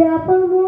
Ne yapalım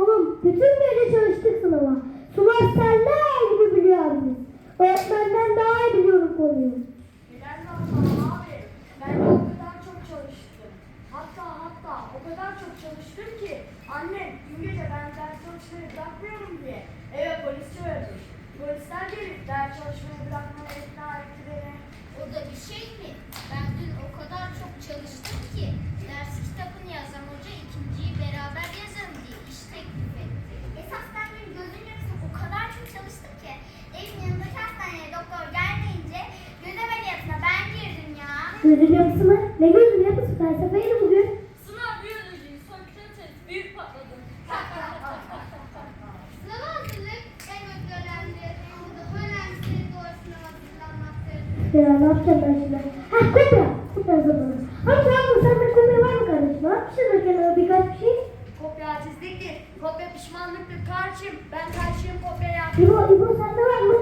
Gözün yoksa mı? Ne gözün yapısı felsefeydi bugün. Sınav biyoloji, fakülte büyük patladı. Sınava hazırlık en önemli. Burada önemlisi doğru sınava hazırlanmaktır. Ya ne yapacağım ben şimdi? Ha kopya. Kopya zamanı. Abi sen bu sende kopya var mı kardeşim? Ne yapmışsın kenara birkaç bir şey? Kopya acizliktir, kopya pişmanlıktır karşıyım. Ben karşıyım kopyaya. İbo, İbo sende var mı?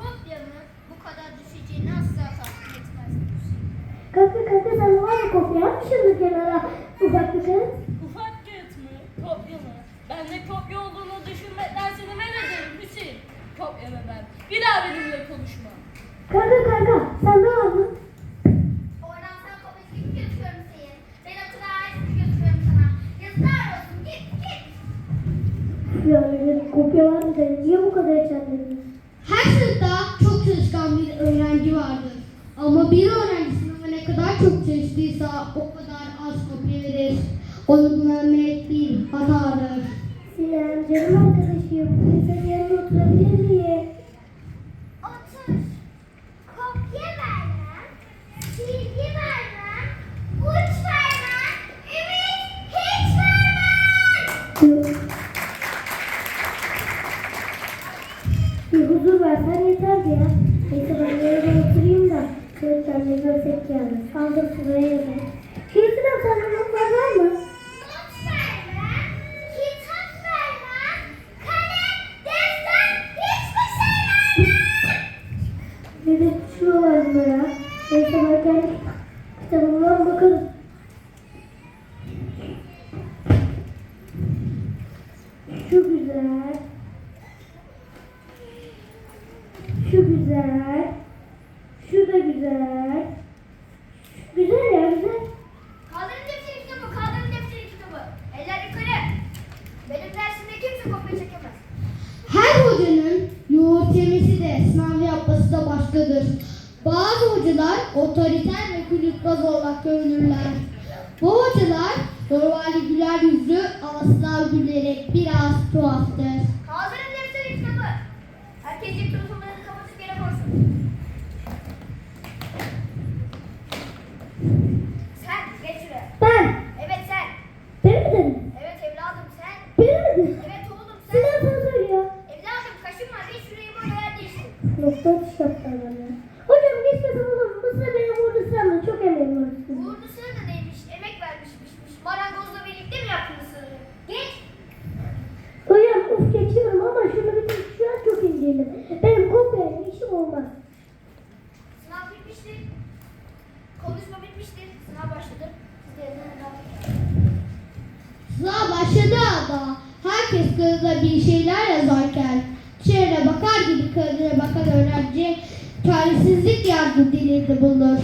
Kopya mı? Bu kadar düşeceğini asla tahmin etmezdim. Kanka kanka sende var mı kopya? Yapmışsın kenara ufak bir kağıt. Ufak kağıt mı? Kopya mı? Ben de kopya olduğunu düşünmekten seni men ederim Hüseyin. Kopya mı ben? Bir daha benimle konuşma. Kanka kanka sende var mı? Oradan götürüyorum Hüseyin. Ben okula ait götürüyorum sana. Yazıklar olsun. Git git. Ya evet, kopya var mı senin? Niye bu kadar içerledin? Her sınıfta çok çalışkan bir öğrenci vardır. Ama bir öğrenci ne kadar çok çalıştıysa o kadar az kopya verir. Onu kullanmak bir hatadır. Sinem canım arkadaşım. Senin yanına oturabilir miyim? Defter hiçbir şey vermem. Bir de şu var mı ya? Neyse ben kendi kitabımdan bakarım. Şu güzel. Şu güzel. Şu da. Güzel ya güzel. Kaldırın defteri kitabı, kaldırın defteri kitabı. Eller yukarı. Benim dersimde kimse kopya çekemez. Her hocanın yoğurt yemesi de sınav başkadır. Bazı hocalar otoriter ve kulüpbaz olarak görünürler. Bu hocalar normalde güler yüzlü ama sınav günleri biraz tuhaftır. Kaldırın defteri kitabı. Herkes cep telefonlarını kapatıp yere koysun. Sen geç şuraya. Ben. Evet sen. Beni mi dedin? Evet evladım sen. Beni mi dedin? Evet oğlum sen. Sinem sana söylüyor. Evladım kaşınma geç şurayı böyle yer değiştir. Nokta atış yaptılar bana. Hocam geçmesem olur mu? Bu sıra benim burada sıramda çok emeğim var. üstünde. Uğurlu sıra da neymiş? Emek vermişmişmiş. Marangozla birlikte mi yaptınız sırrı? Geç. Hocam uf geçiyorum ama şunu bir şu an çok incelim. Benim kopyayla işim olmaz. Sınav bitmiştir. Konuşma bitmiştir. Sınav başladı. Siz de yanına devam Sınav başladı da herkes kağıda bir şeyler yazarken dışarıya bakar gibi kağıdına bakan öğrenci çaresizlik yardım dilinde bulunur.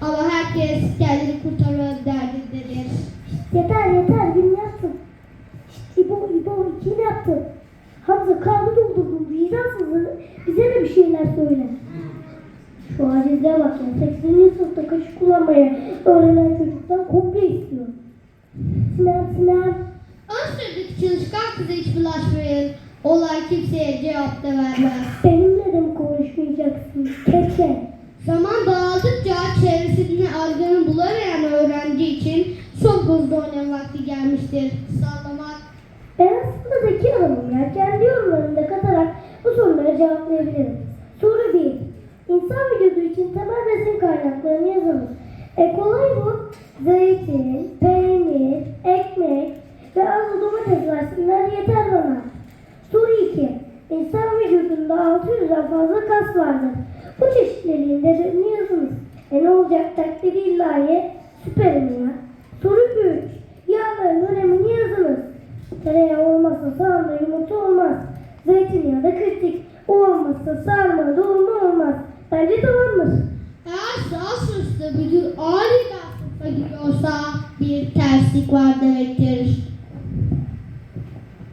Ama herkes kendini kurtarma derdindedir. Yeter yeter gün yaptım. Şşt İbo İbo ikini yaptım. Hamza kağıdı doldurdum. Vicdansızlığı bize de bir şeyler söyle. Şu acizliğe bak ya. 8. sınıfta kaşık kullanmaya öğrenen çocuktan kopya istiyor. Sinem Sinem. Çalışkan kıza hiç bulaşmayın. Olay kimseye cevap da vermez. Benimle de mi konuşmayacaksın? Keke. Zaman dağıldıkça çevresini aydın bulamayan öğrenci için son hızlı oynama vakti gelmiştir. Sallamak Ben aslında zeki adamım ya. Kendi yorumlarımda katarak bu sorulara cevaplayabilirim. Soru 1. İnsan vücudu için temel besin kaynaklarını yazınız. E kolay bu. Zeytin, peynir, ekmek ve az domates versinler yeter bana. Soru 2. İnsan vücudunda 600'den fazla kas vardır. Bu çeşitliliğin nedenini yazınız. E ne olacak takdiri ilahi süperim ya. Soru 3. Yağların önemini yazınız. Tereyağı olmazsa sarma yumurta olmaz. Zeytinyağı da kritik. O olmazsa sarma dolma olmaz. Bence tamamdır. Eğer sağ sınıfta müdür aniden sınıfa giriyorsa bir terslik var demektir.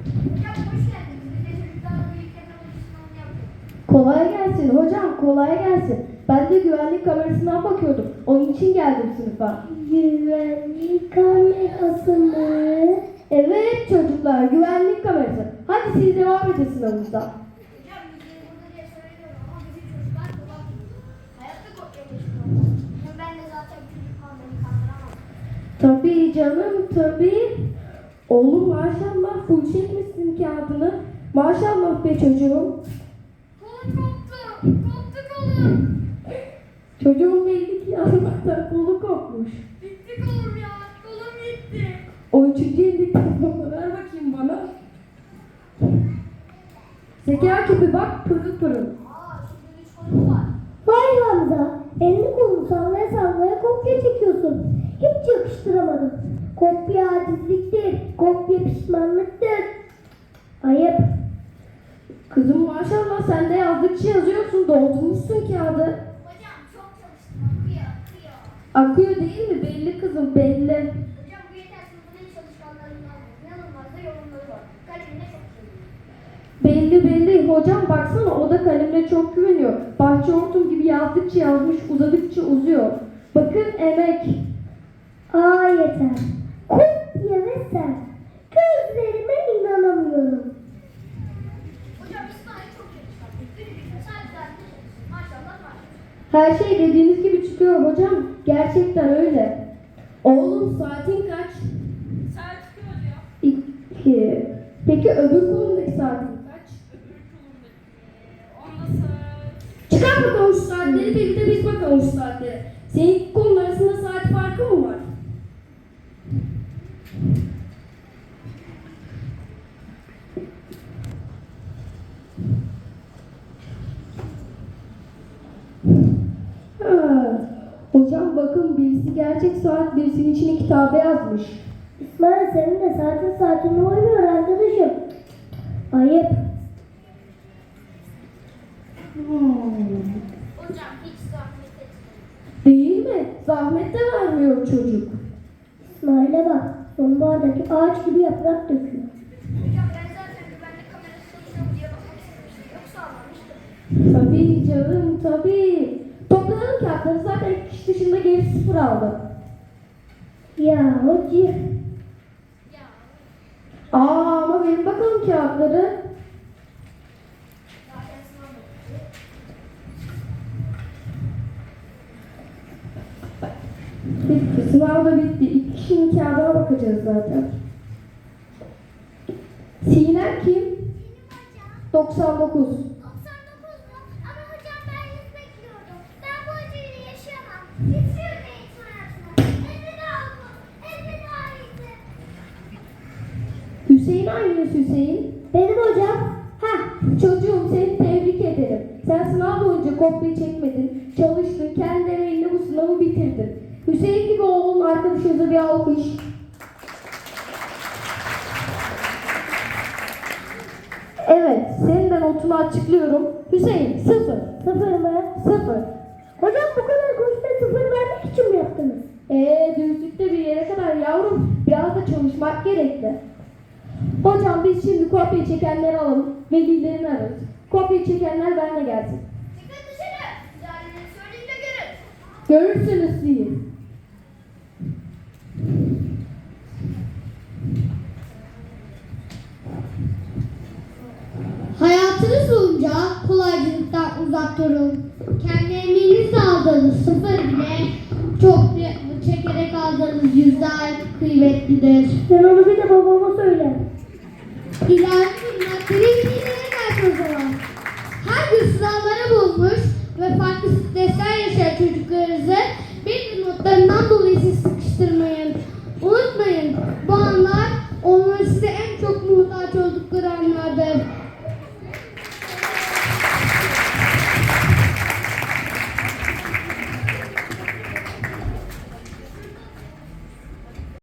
Hocam hoş geldiniz. Biz de çocuklarla birlikte nabız sınavını yaptık. Kolay gelsin hocam, kolay gelsin. Ben de güvenlik kamerasından bakıyordum. Onun için geldim sınıfa. Güvenlik kamerası mı? Evet çocuklar, güvenlik kamerası. Hadi siz devam edin sınavınıza. Tabii canım, tabii. Oğlum maşallah full çekmişsin kağıdını. Maşallah be çocuğum. Kolum koptu. Koptu kolum. Çocuğun belli ki yazmaktan kolu kopmuş. Gitti kolum ya. Kolum gitti. O üçüncü elindeki telefonu ver bakayım bana. Zeka küpü bak pırıl pırıl. Aa şimdi üç kolum var. Vay Hamza. Elini kolunu sallaya sallaya kopya çekiyorsun. Hiç yakıştıramadım. Kopya acizliktir. Kopya pişmanlıktır. Ayıp. Kızım maşallah sen de yazdıkça yazıyorsun, doldurmuşsun kağıdı. Hocam çok çalıştım. Akıyor akıyor. Değil mi? Belli kızım, belli. Hocam bu yeter sınıfın en çalışkanlarından. İnanılmaz da yorumları var. Kalemine çok seviyorum. Belli belli. Hocam baksana o da kalemle çok güveniyor. Bahçe hortum gibi yazdıkça yazmış, uzadıkça uzuyor. Bakın emek. Aa yeter. Kopya ve sen. Gözlerime inanamıyorum. Hocam İsmail çok çalışkan. Günümüzde sadece dersinde çalışsın. Maşallah maşallah. Her şey dediğiniz gibi çıkıyor hocam. Gerçekten öyle. Oğlum saatin kaç? Saat çıkıyor ya. İki. Peki öbür kolundaki saatin kaç? Öbür kolumdaki. Onda saat. Çıkar bakalım şu saatleri birlikte biz bakalım şu saatleri. Senin iki kolun arasında saat farkı mı var? Ha, Hocam bakın gerçek saat birisinin içine kitabe yazmış. İsmail senin de saatin saatine uymuyor arkadaşım. Ayıp. Hmm. Hocam hiç zahmet etmeyin. Değil mi? Zahmet de vermiyor çocuk. İsmail'e bak. Sonbahardaki ağaç gibi yaprak döküyor. Hocam ben zaten güvenlik kamerası mu diye bakmak istemiştim. Yoksa anlamıştım. Tabii canım tabii. Topladığım kağıtları zaten kişi dışında geri sıfır aldı. Ya. Ya Aa ama verin bakalım kağıtları. bitti. Sınav da bitti. İki kişinin kağıdına bakacağız zaten. Sinem kim? Benim hocam 99. Hanginiz Hüseyin? Benim hocam. Heh çocuğum seni tebrik ederim. Sen sınav boyunca kopya çekmedin, çalıştın, kendi emeğinle bu sınavı bitirdin. Hüseyin gibi oğlun arkadaşınıza bir alkış. Evet, senin de notunu açıklıyorum. Hüseyin, sıfır. Sıfır mı? Sıfır. Hocam bu kadar koşta sıfır vermek için mi yaptınız? Eee düzlükte bir yere kadar yavrum, biraz da çalışmak gerekli. Hocam biz şimdi kopya çekenleri alalım, velilerini ararız. Kopya çekenler benimle gelsin. Dikkat dışarı. Söyleyeyim de görün. Görürsünüz siz. Hayatınız boyunca kolaycılıktan uzak durun. Kendi emeğinizle aldığınız sıfır bile çok çekerek aldığınız yüzler kıymetlidir. Sen onu bir de babama söyle. İlahi maddeleri yeniden o zaman. Her gün sınavları bulmuş ve farklı